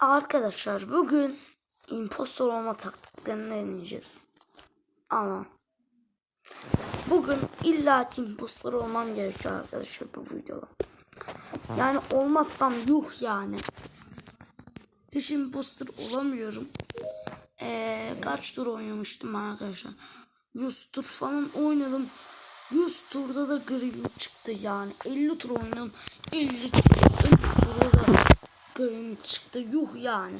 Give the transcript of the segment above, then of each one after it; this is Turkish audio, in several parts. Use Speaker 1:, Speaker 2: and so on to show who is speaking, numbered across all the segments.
Speaker 1: Arkadaşlar bugün impostor olma taktiklerini deneyeceğiz. Ama bugün illa impostor olmam gerekiyor arkadaşlar bu videoda. Yani olmazsam yuh yani. Hiç impostor olamıyorum. Ee, kaç tur oynamıştım arkadaşlar. 100 tur falan oynadım. 100 turda da grim çıktı yani. 50 tur oynadım. 50, 50 turda da grim çıktı. Yuh yani.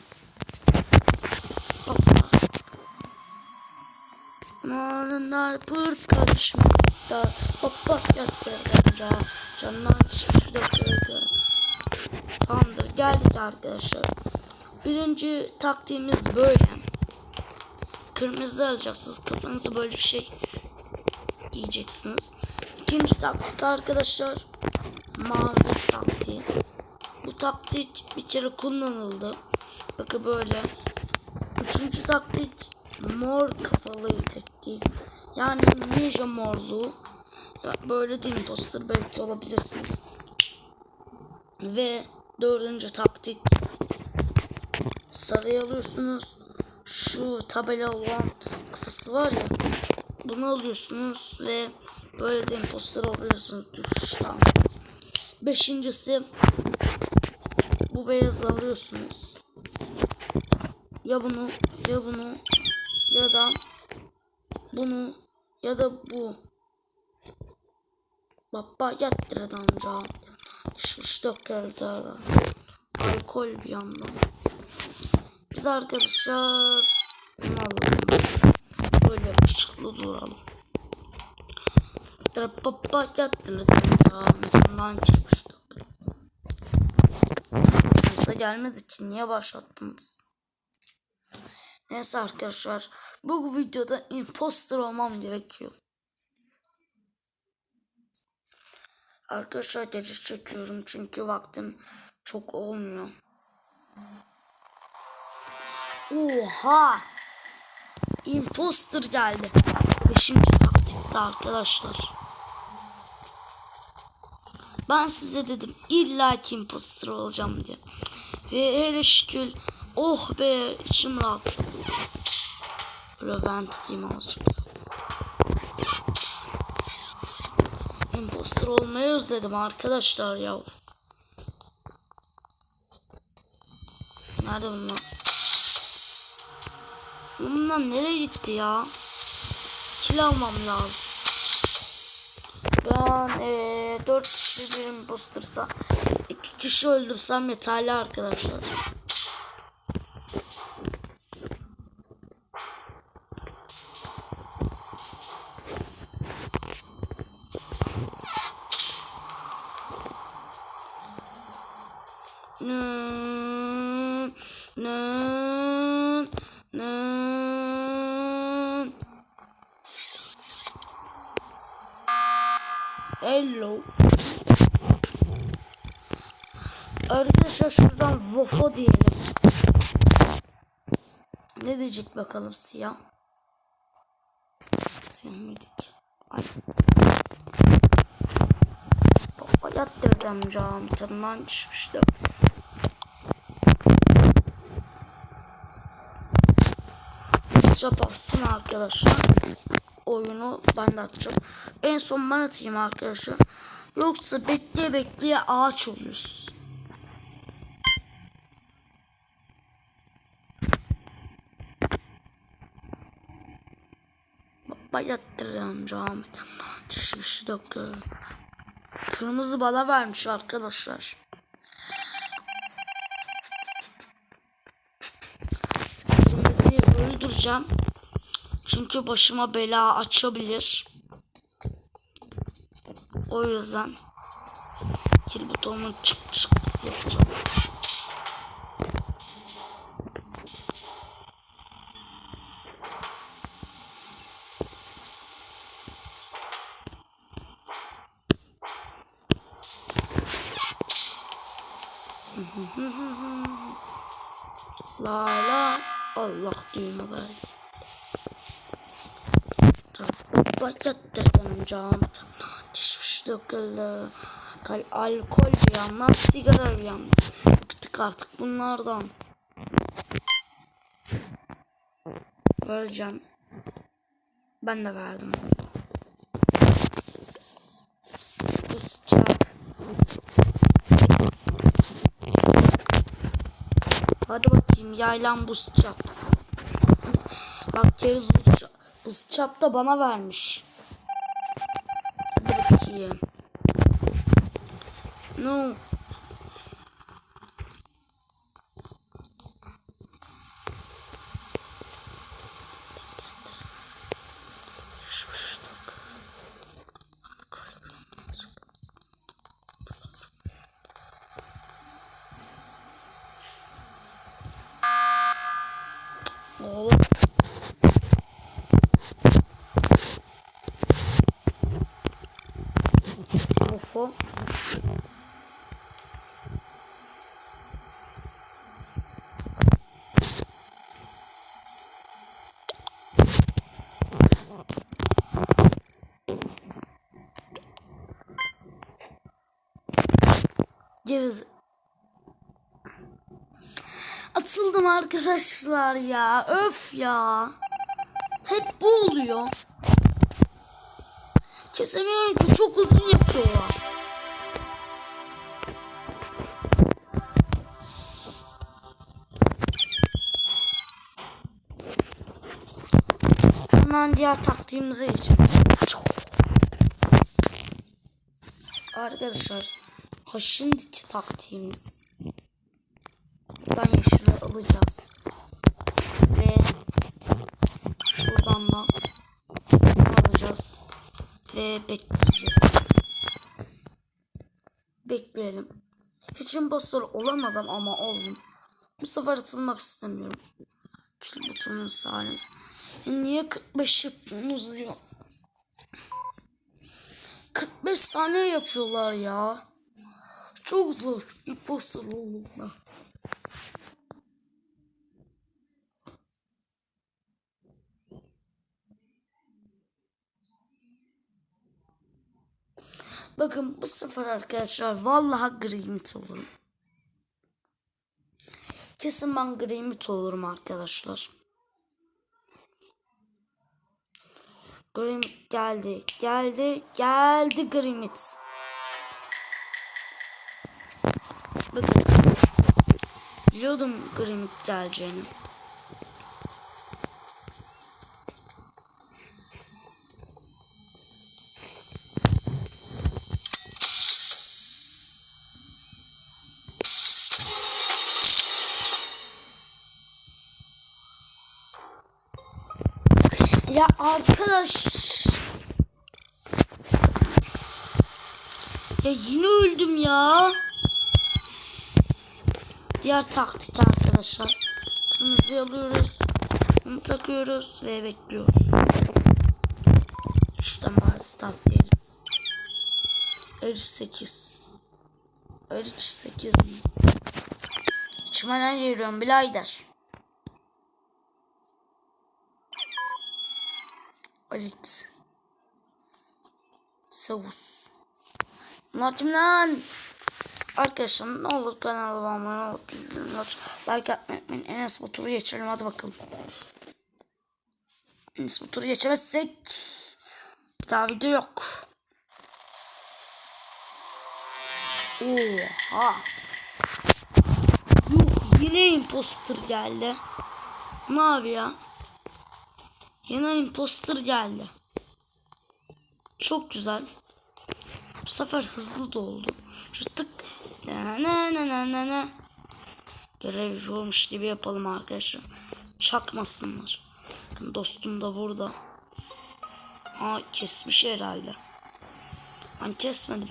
Speaker 1: Narınlar pırt karışmakta. Hoppa yattırınca. Canlar şişi döküldü. Tamamdır geldik arkadaşlar. Birinci taktiğimiz böyle. Kırmızı alacaksınız. Kafanızı böyle bir şey giyeceksiniz. İkinci taktik arkadaşlar mavi taktiği. Taktik bir kere kullanıldı. Bakın böyle. Üçüncü taktik mor kafalı taktik. Yani ninja morluğu. Böyle de imposter belki olabilirsiniz. Ve dördüncü taktik sarıyı alıyorsunuz. Şu tabela olan kafası var ya. Bunu alıyorsunuz ve böyle de imposter olabilirsiniz. Düşüşten. Beşincisi bu beyazı alıyorsunuz. Ya bunu ya bunu ya da bunu ya da bu. Baba yattıradan can. Şuş dökerdi. Alkol bir yandan. Biz arkadaşlar bunu alalım. Böyle ışıklı duralım. Baba yattıradan can. Bundan çıkmıştık. Kimse gelmedi ki niye başlattınız? Neyse arkadaşlar bu videoda imposter olmam gerekiyor. Arkadaşlar gece çekiyorum çünkü vaktim çok olmuyor. Oha! Imposter geldi. Beşinci taktikte arkadaşlar. Ben size dedim illa ki imposter olacağım diye. Ve hele şükür oh be içim rahat. Revent team olacak. Imposter olmayı özledim arkadaşlar ya. Nerede bunlar? Bunlar nereye gitti ya? Kill almam lazım. Ben ee, 4 kişi bir impostersa 2 kişi öldürsem yeterli arkadaşlar. Arkadaşlar şuradan Vofo diyelim. Ne diyecek bakalım siyah? Siyah mıydık? Ay. Baba yattırdım cam tırman çıkmıştı. Hızlıca bassın arkadaşlar. Oyunu ben de atacağım. En son ben atayım arkadaşlar. Yoksa bekleye bekleye ağaç oluruz. Baba yattırıyorum cam. Şu dakika. Kırmızı bala vermiş arkadaşlar. Kırmızıyı öldüreceğim. Çünkü başıma bela açabilir. O yüzden kill butonunu çık çık yapacağım. La la Allah düğme ver. Bayattırdım cam. Dişmiş döküldü. Kal alkol bir yandan sigara bir yandan. Bıktık artık bunlardan. Vereceğim. Ben de verdim. Buz çap. Hadi bakayım yaylan buz çap. Bak çap, buz çap da bana vermiş. Hadi bakayım. No. Oğlum. Arkadaşlar ya. Öf ya. Hep bu oluyor. Kesemiyorum ki çok uzun yapıyorlar. Hemen diğer taktiğimize geçelim. Arkadaşlar ha şimdiki taktiğimiz Buradan yeşili alacağız. Ve şuradan da alacağız. Ve bekleyeceğiz. Bekleyelim. Hiç impostor olamadım ama oldum. Bu sefer atılmak istemiyorum. Kill butonun sahnesi. Ya niye 45 yapıyorsunuz ya? 45 saniye yapıyorlar ya. Çok zor. Impostor olmak. Bakın bu sefer arkadaşlar vallahi grimit olurum. Kesin ben grimit olurum arkadaşlar. Grimit geldi. Geldi. Geldi grimit. Bakın. Biliyordum grimit geleceğini. Ya arkadaş. Ya yine öldüm ya. Diğer taktik arkadaşlar. Kırmızıyı alıyoruz. Bunu takıyoruz ve bekliyoruz. Bari start diyelim. Eriç 8. Eriç 8 mi? İçmeden geliyorum birader. Alit. Savus. Bunlar kim lan? Arkadaşlar ne olur kanalıma abone olup bildirimleri. Like atmayı unutmayın. Enes Batur'u geçelim hadi bakalım. Enes Batur'u geçemezsek bir daha video yok. Oha. Yuh yine imposter geldi. Ne abi ya? Yine imposter geldi. Çok güzel. Bu sefer hızlı doldu. Şu tık. Ne ne ne ne ne ne. Görev olmuş gibi yapalım arkadaşlar. Çakmasınlar. Dostum da burada. Aa kesmiş herhalde. Ben kesmedim.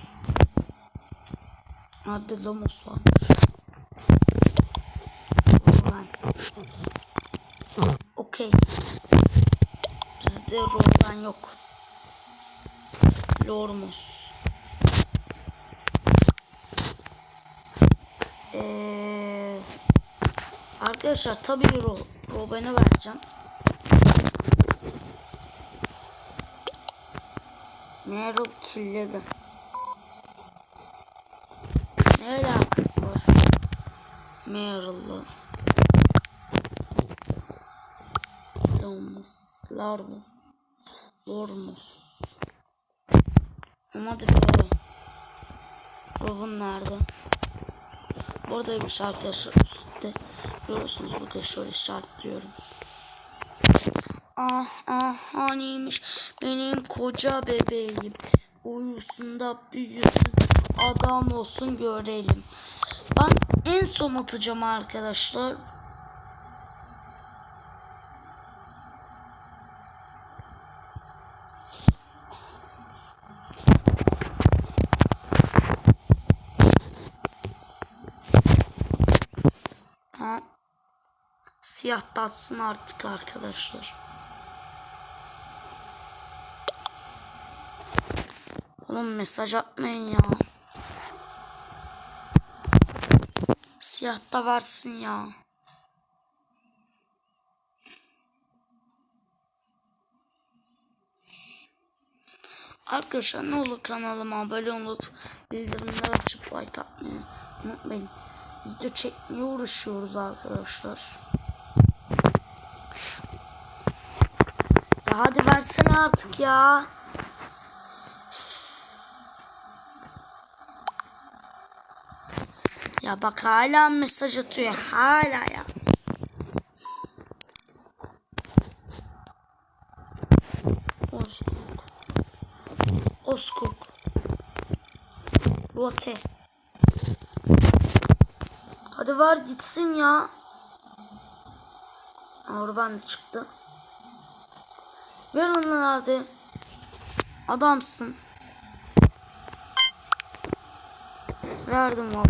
Speaker 1: Hadi Lomos var. Ben. Okey. Bizde Roland yok. Lormus. Ee, arkadaşlar tabii Ro Robin'e vereceğim. Meryl killedi. Ne alakası var? Meryl'la. Leomus. Larmus. Lormus. Bir ara. Robin nerede? Buradaymış arkadaşlar üstte. Görüyorsunuz bakın şöyle işaretliyorum. Ah ah haniymiş benim koca bebeğim. Uyusun da büyüsün adam olsun görelim. Ben en son atacağım arkadaşlar. Siyah tatsın artık arkadaşlar. Oğlum mesaj atmayın ya. Siyah da versin ya. Arkadaşlar ne olur kanalıma abone olup bildirimleri açıp like atmayı unutmayın. Video çekmeye uğraşıyoruz arkadaşlar. Hadi versene artık ya. Ya bak hala mesaj atıyor hala ya. Oskuk. Oskuk. Rote. Hadi var gitsin ya. Oradan da çıktı. Ver onu hadi. Adamsın. Verdim valla.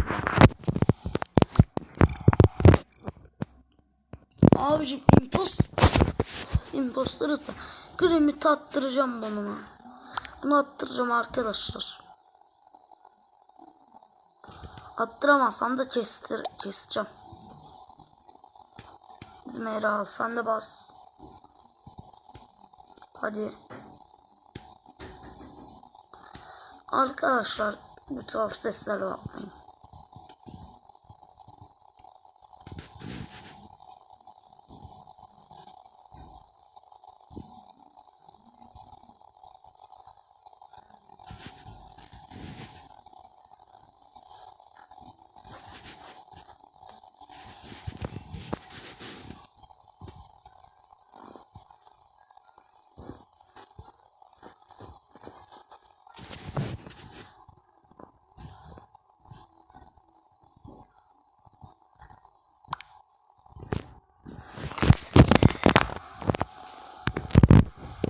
Speaker 1: Abicim impost imposterısa kremi tattıracağım bunu. Bunu attıracağım arkadaşlar. Attıramazsam da kestir keseceğim. Meral sen de bas. Hadi. Arkadaşlar bu tuhaf seslere bakmayın.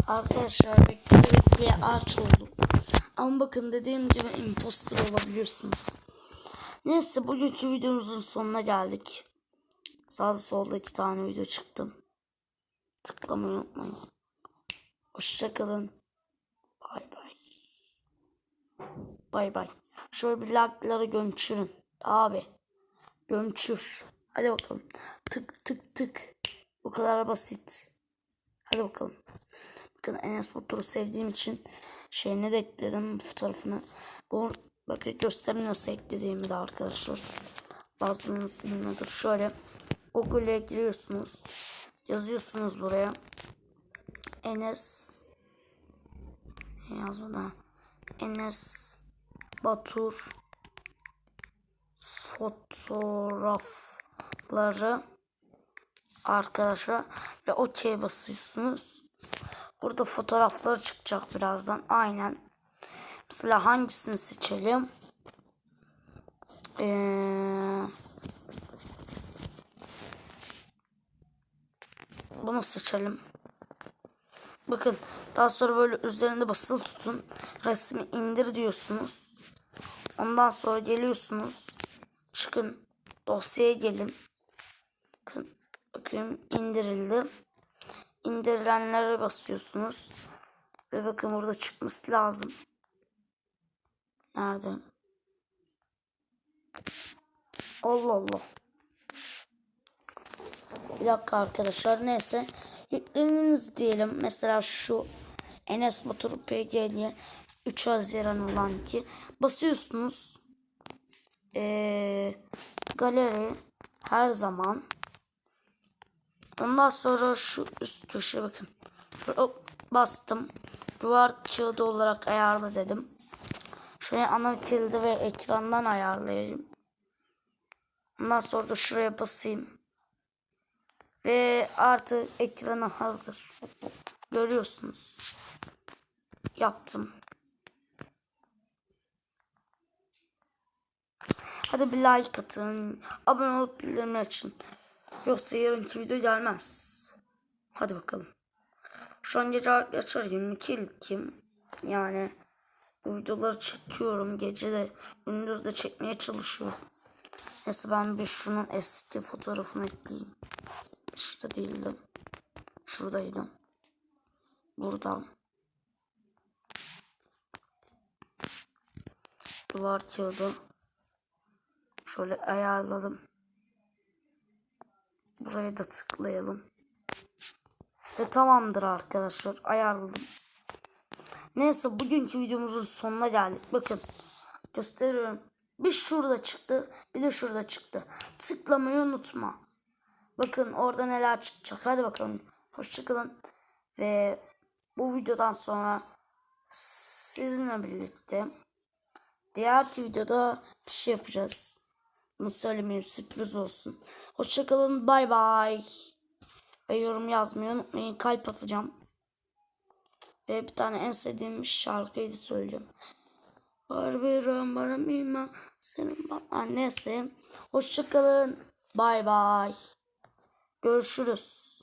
Speaker 1: Arkadaşlar bekle aç oldum. Ama bakın dediğim gibi imposter olabiliyorsunuz. Neyse bugünkü videomuzun sonuna geldik. Sağda solda iki tane video çıktım. Tıklamayı unutmayın. Hoşçakalın. Bay bay. Bay bay. Şöyle bir like'ları gömçürün. Abi. Gömçür. Hadi bakalım. Tık tık tık. Bu kadar basit. Hadi bakalım. Bakın Enes Batur'u sevdiğim için şeyine de ekledim fotoğrafını. Bu bakın göstereyim nasıl eklediğimi de arkadaşlar. Bazılarınız bilmiyordur. Şöyle Google'e giriyorsunuz. Yazıyorsunuz buraya. Enes ne yazmadı? Enes Batur fotoğrafları arkadaşlar ve OK basıyorsunuz. Burada fotoğrafları çıkacak birazdan. Aynen. Mesela hangisini seçelim? Ee, bunu seçelim. Bakın daha sonra böyle üzerinde basılı tutun. Resmi indir diyorsunuz. Ondan sonra geliyorsunuz. Çıkın. Dosyaya gelin. Bakın. Bakayım indirildi indirilenlere basıyorsunuz. Ve bakın burada çıkması lazım. Nerede? Allah Allah. Bir dakika arkadaşlar. Neyse. Yükleniniz diyelim. Mesela şu Enes Batur PG'liye 3 Haziran olan ki basıyorsunuz. Ee, galeri her zaman Ondan sonra şu üst köşeye bakın. Hop bastım. Duvar kağıdı olarak ayarla dedim. Şöyle ana kilidi ve ekrandan ayarlayayım. Ondan sonra da şuraya basayım. Ve artık ekranı hazır. Görüyorsunuz. Yaptım. Hadi bir like atın. Abone olup bildirimleri açın. Yoksa yarınki video gelmez. Hadi bakalım. Şu an gece arkadaşlar 22 ilkim. Yani bu videoları çekiyorum. Gece de gündüz de çekmeye çalışıyorum. Neyse ben bir şunun eski fotoğrafını ekleyeyim. Şurada değildim. Şuradaydım. Buradan. Duvar kağıdı. Şöyle ayarladım. Buraya da tıklayalım. Ve tamamdır arkadaşlar. Ayarladım. Neyse bugünkü videomuzun sonuna geldik. Bakın gösteriyorum. Bir şurada çıktı. Bir de şurada çıktı. Tıklamayı unutma. Bakın orada neler çıkacak. Hadi bakalım. Hoşçakalın. Ve bu videodan sonra sizinle birlikte diğer videoda bir şey yapacağız. Bunu söylemeyeyim sürpriz olsun. Hoşçakalın. Bay bay. Ve yorum yazmayı unutmayın. Kalp atacağım. Ve bir tane en sevdiğim şarkıyı da söyleyeceğim. Harbi bana mima senin neyse. Hoşçakalın. Bay bay. Görüşürüz.